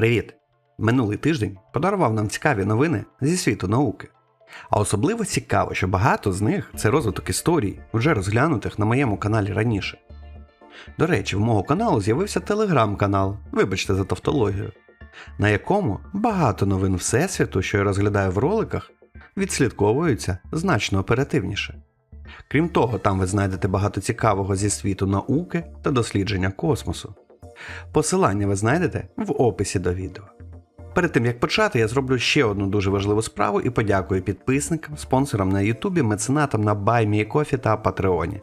Привіт! Минулий тиждень подарував нам цікаві новини зі світу науки. А особливо цікаво, що багато з них це розвиток історій, вже розглянутих на моєму каналі раніше. До речі, в мого каналу з'явився телеграм-канал, вибачте за тавтологію, на якому багато новин Всесвіту, що я розглядаю в роликах, відслідковуються значно оперативніше. Крім того, там ви знайдете багато цікавого зі світу науки та дослідження космосу. Посилання ви знайдете в описі до відео. Перед тим як почати, я зроблю ще одну дуже важливу справу і подякую підписникам, спонсорам на Ютубі, меценатам на BuyMeCoffee та Патреоні.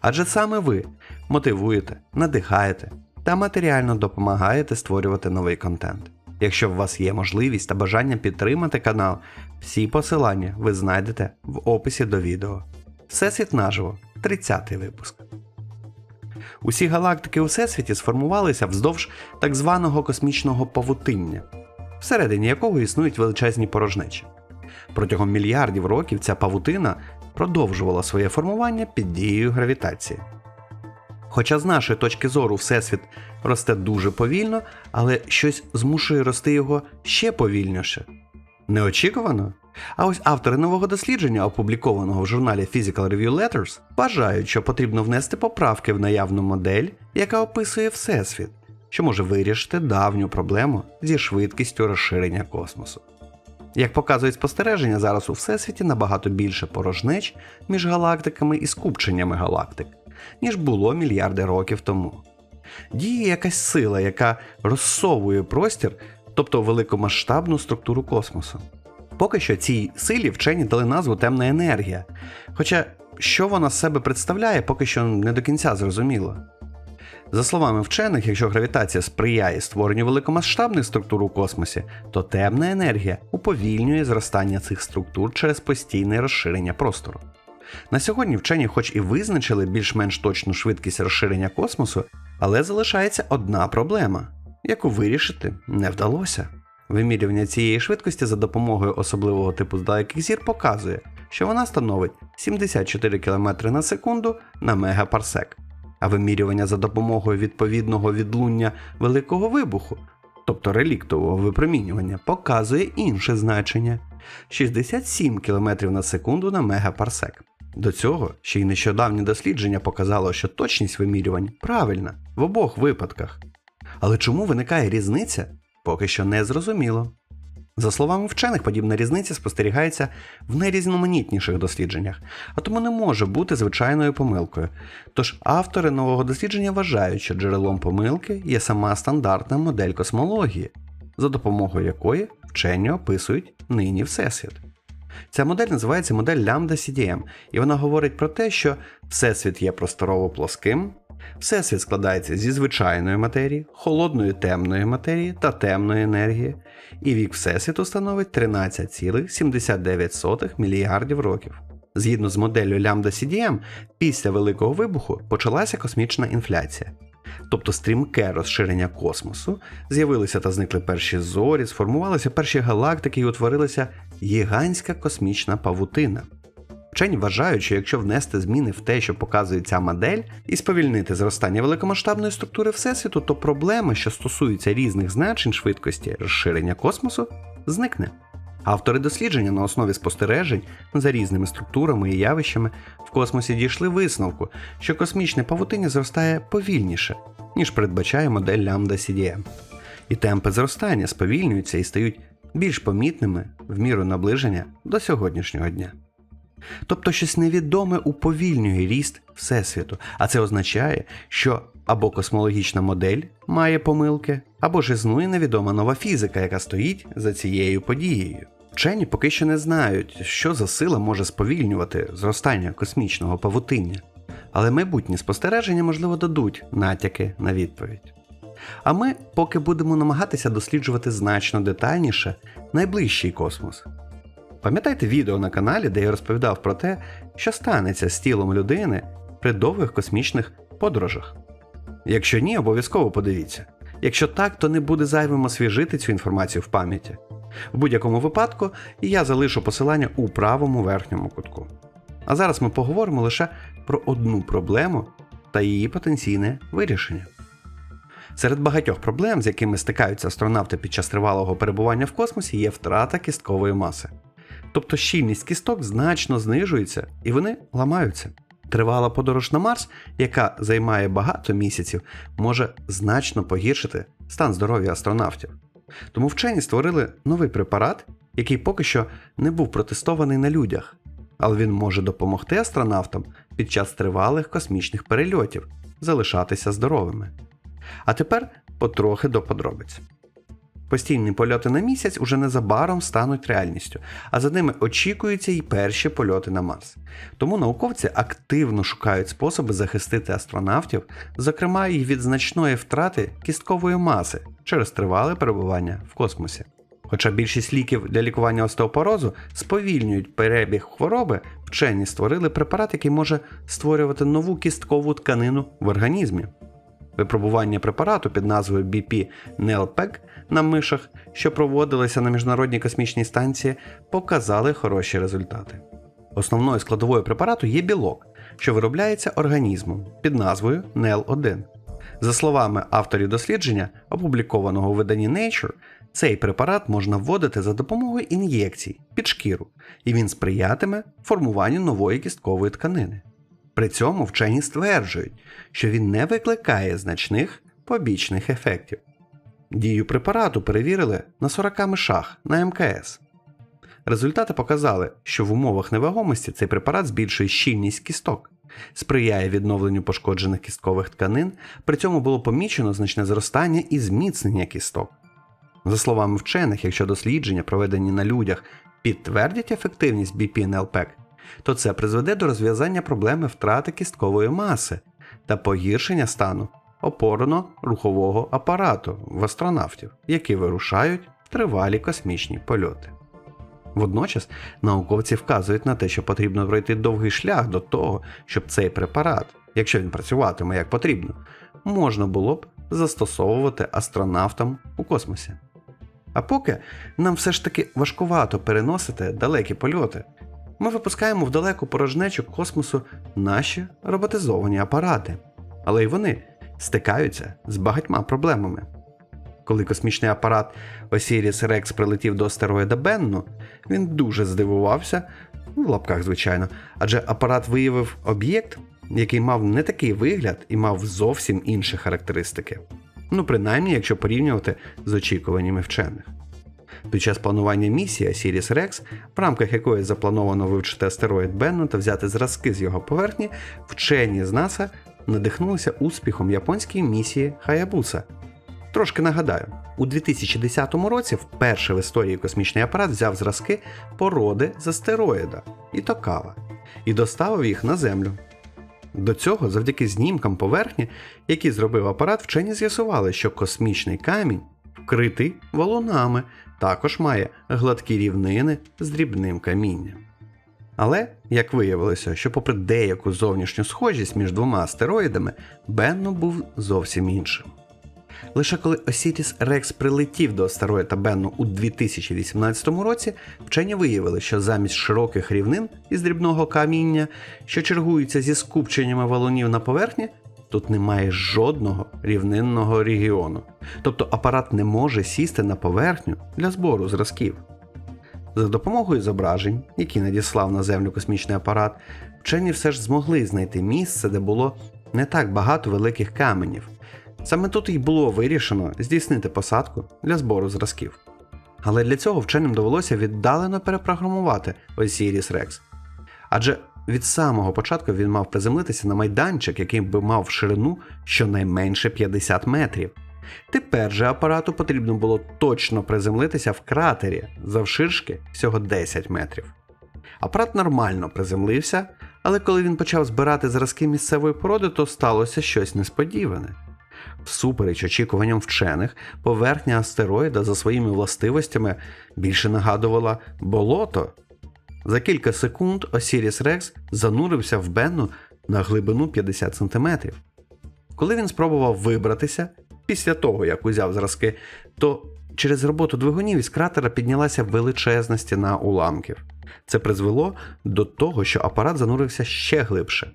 Адже саме ви мотивуєте, надихаєте та матеріально допомагаєте створювати новий контент. Якщо у вас є можливість та бажання підтримати канал, всі посилання ви знайдете в описі до відео. Всесвіт наживо, 30 випуск. Усі галактики у Всесвіті сформувалися вздовж так званого космічного павутиння, всередині якого існують величезні порожнечі. Протягом мільярдів років ця павутина продовжувала своє формування під дією гравітації. Хоча з нашої точки зору Всесвіт росте дуже повільно, але щось змушує рости його ще повільніше. Неочікувано? А ось автори нового дослідження, опублікованого в журналі Physical Review Letters, вважають, що потрібно внести поправки в наявну модель, яка описує Всесвіт, що може вирішити давню проблему зі швидкістю розширення космосу. Як показують спостереження, зараз у Всесвіті набагато більше порожнеч між галактиками і скупченнями галактик, ніж було мільярди років тому. Діє якась сила, яка розсовує простір, тобто великомасштабну структуру космосу. Поки що цій силі вчені дали назву темна енергія. Хоча що вона з себе представляє, поки що не до кінця зрозуміло. За словами вчених, якщо гравітація сприяє створенню великомасштабних структур у космосі, то темна енергія уповільнює зростання цих структур через постійне розширення простору. На сьогодні вчені, хоч і визначили більш-менш точну швидкість розширення космосу, але залишається одна проблема, яку вирішити не вдалося. Вимірювання цієї швидкості за допомогою особливого типу далеких зір показує, що вона становить 74 км на секунду на мегапарсек, а вимірювання за допомогою відповідного відлуння великого вибуху, тобто реліктового випромінювання, показує інше значення 67 км на секунду на мегапарсек. До цього ще й нещодавнє дослідження показало, що точність вимірювань правильна в обох випадках. Але чому виникає різниця? Поки що не зрозуміло. За словами вчених, подібна різниця спостерігається в найрізноманітніших дослідженнях, а тому не може бути звичайною помилкою. Тож автори нового дослідження вважають, що джерелом помилки є сама стандартна модель космології, за допомогою якої вчені описують нині Всесвіт. Ця модель називається модель Lambda CDM, і вона говорить про те, що Всесвіт є просторово плоским, Всесвіт складається зі звичайної матерії, холодної темної матерії та темної енергії, і вік Всесвіту становить 13,79 мільярдів років. Згідно з моделлю Lambda CDM, після Великого вибуху почалася космічна інфляція. Тобто стрімке розширення космосу, з'явилися та зникли перші зорі, сформувалися перші галактики і утворилася гігантська космічна павутина. Вчені вважають, що якщо внести зміни в те, що показує ця модель, і сповільнити зростання великомасштабної структури Всесвіту, то проблема, що стосується різних значень швидкості розширення космосу, зникне. Автори дослідження на основі спостережень за різними структурами і явищами в космосі дійшли висновку, що космічне павутиння зростає повільніше, ніж передбачає модель Lambda CDM. І темпи зростання сповільнюються і стають більш помітними в міру наближення до сьогоднішнього дня. Тобто щось невідоме уповільнює ріст Всесвіту, а це означає, що або космологічна модель має помилки, або ж існує невідома нова фізика, яка стоїть за цією подією. Вчені поки що не знають, що за сила може сповільнювати зростання космічного павутиння, але майбутні спостереження, можливо, дадуть натяки на відповідь. А ми поки будемо намагатися досліджувати значно детальніше найближчий космос, Пам'ятаєте відео на каналі, де я розповідав про те, що станеться з тілом людини при довгих космічних подорожах? Якщо ні, обов'язково подивіться. Якщо так, то не буде зайвим освіжити цю інформацію в пам'яті. В будь-якому випадку я залишу посилання у правому верхньому кутку. А зараз ми поговоримо лише про одну проблему та її потенційне вирішення. Серед багатьох проблем, з якими стикаються астронавти під час тривалого перебування в космосі, є втрата кісткової маси. Тобто щільність кісток значно знижується і вони ламаються. Тривала подорож на Марс, яка займає багато місяців, може значно погіршити стан здоров'я астронавтів. Тому вчені створили новий препарат, який поки що не був протестований на людях, але він може допомогти астронавтам під час тривалих космічних перельотів залишатися здоровими. А тепер потрохи до подробиць. Постійні польоти на місяць уже незабаром стануть реальністю, а за ними очікуються й перші польоти на Марс. Тому науковці активно шукають способи захистити астронавтів, зокрема і від значної втрати кісткової маси через тривале перебування в космосі. Хоча більшість ліків для лікування остеопорозу сповільнюють перебіг хвороби, вчені створили препарат, який може створювати нову кісткову тканину в організмі. Випробування препарату під назвою BP NELPEG на мишах, що проводилися на міжнародній космічній станції, показали хороші результати. Основною складовою препарату є білок, що виробляється організмом під назвою NEL1. За словами авторів дослідження, опублікованого у виданні Nature, цей препарат можна вводити за допомогою ін'єкцій під шкіру, і він сприятиме формуванню нової кісткової тканини. При цьому вчені стверджують, що він не викликає значних побічних ефектів. Дію препарату перевірили на 40 мишах на МКС. Результати показали, що в умовах невагомості цей препарат збільшує щільність кісток, сприяє відновленню пошкоджених кісткових тканин, при цьому було помічено значне зростання і зміцнення кісток. За словами вчених, якщо дослідження, проведені на людях, підтвердять ефективність BPNLPEC, то це призведе до розв'язання проблеми втрати кісткової маси та погіршення стану опорно-рухового апарату в астронавтів, які вирушають в тривалі космічні польоти. Водночас науковці вказують на те, що потрібно пройти довгий шлях до того, щоб цей препарат, якщо він працюватиме як потрібно, можна було б застосовувати астронавтам у космосі. А поки нам все ж таки важкувато переносити далекі польоти, ми випускаємо в далеку порожнечу космосу наші роботизовані апарати, але й вони стикаються з багатьма проблемами. Коли космічний апарат Osiris Rex прилетів до астероїда Бенну, він дуже здивувався, в лапках, звичайно, адже апарат виявив об'єкт, який мав не такий вигляд і мав зовсім інші характеристики. Ну, принаймні, якщо порівнювати з очікуваннями вчених. Під час планування місії Osiris Rex, в рамках якої заплановано вивчити астероїд Бенну та взяти зразки з його поверхні, вчені з НАСА надихнулися успіхом японської місії Хаябуса. Трошки нагадаю, у 2010 році вперше в історії космічний апарат взяв зразки породи з астероїда Ітокава і доставив їх на Землю. До цього, завдяки знімкам поверхні, які зробив апарат, вчені з'ясували, що космічний камінь, вкритий валунами, також має гладкі рівнини з дрібним камінням. Але, як виявилося, що попри деяку зовнішню схожість між двома астероїдами, Бенно був зовсім іншим. Лише коли Осіріс Рекс прилетів до астероїда Бенну у 2018 році, вчені виявили, що замість широких рівнин із дрібного каміння, що чергуються зі скупченнями валунів на поверхні, тут немає жодного рівнинного регіону. Тобто апарат не може сісти на поверхню для збору зразків. За допомогою зображень, які надіслав на землю космічний апарат, вчені все ж змогли знайти місце, де було не так багато великих каменів. Саме тут і було вирішено здійснити посадку для збору зразків. Але для цього вченим довелося віддалено перепрограмувати Osiris Rex. Адже від самого початку він мав приземлитися на майданчик, який би мав ширину щонайменше 50 метрів. Тепер же апарату потрібно було точно приземлитися в кратері завширшки всього 10 метрів. Апарат нормально приземлився, але коли він почав збирати зразки місцевої породи, то сталося щось несподіване. Всупереч очікуванням вчених, поверхня астероїда за своїми властивостями більше нагадувала болото. За кілька секунд Осіріс Рекс занурився в Бенну на глибину 50 см. Коли він спробував вибратися після того, як узяв зразки, то через роботу двигунів із кратера піднялася величезна стіна уламків. Це призвело до того, що апарат занурився ще глибше.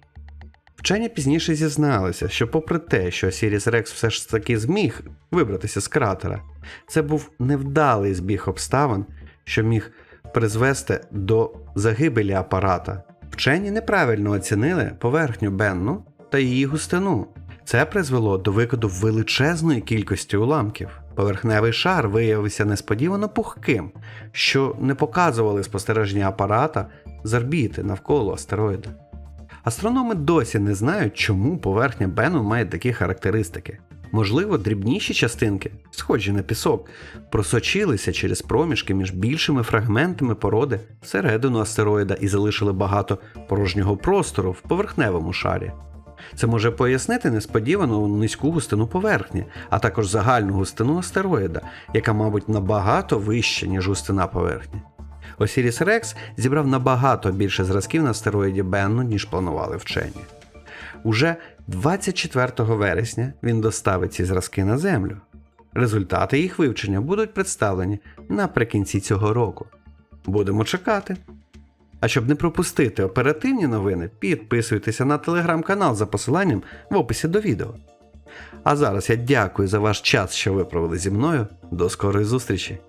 Вчені пізніше зізналися, що, попри те, що Сіріс Рекс все ж таки зміг вибратися з кратера, це був невдалий збіг обставин, що міг призвести до загибелі апарата. Вчені неправильно оцінили поверхню Бенну та її густину. Це призвело до викиду величезної кількості уламків. Поверхневий шар виявився несподівано пухким, що не показували спостереження апарата з орбіти навколо астероїда. Астрономи досі не знають, чому поверхня Бену має такі характеристики. Можливо, дрібніші частинки, схожі на пісок, просочилися через проміжки між більшими фрагментами породи всередину астероїда і залишили багато порожнього простору в поверхневому шарі. Це може пояснити несподівану низьку густину поверхні, а також загальну густину астероїда, яка, мабуть, набагато вища, ніж густина поверхні. Осіріс Рекс зібрав набагато більше зразків на астероїді Бенну, ніж планували вчені. Уже 24 вересня він доставить ці зразки на Землю. Результати їх вивчення будуть представлені наприкінці цього року. Будемо чекати. А щоб не пропустити оперативні новини, підписуйтеся на телеграм-канал за посиланням в описі до відео. А зараз я дякую за ваш час, що ви провели зі мною. До скорої зустрічі!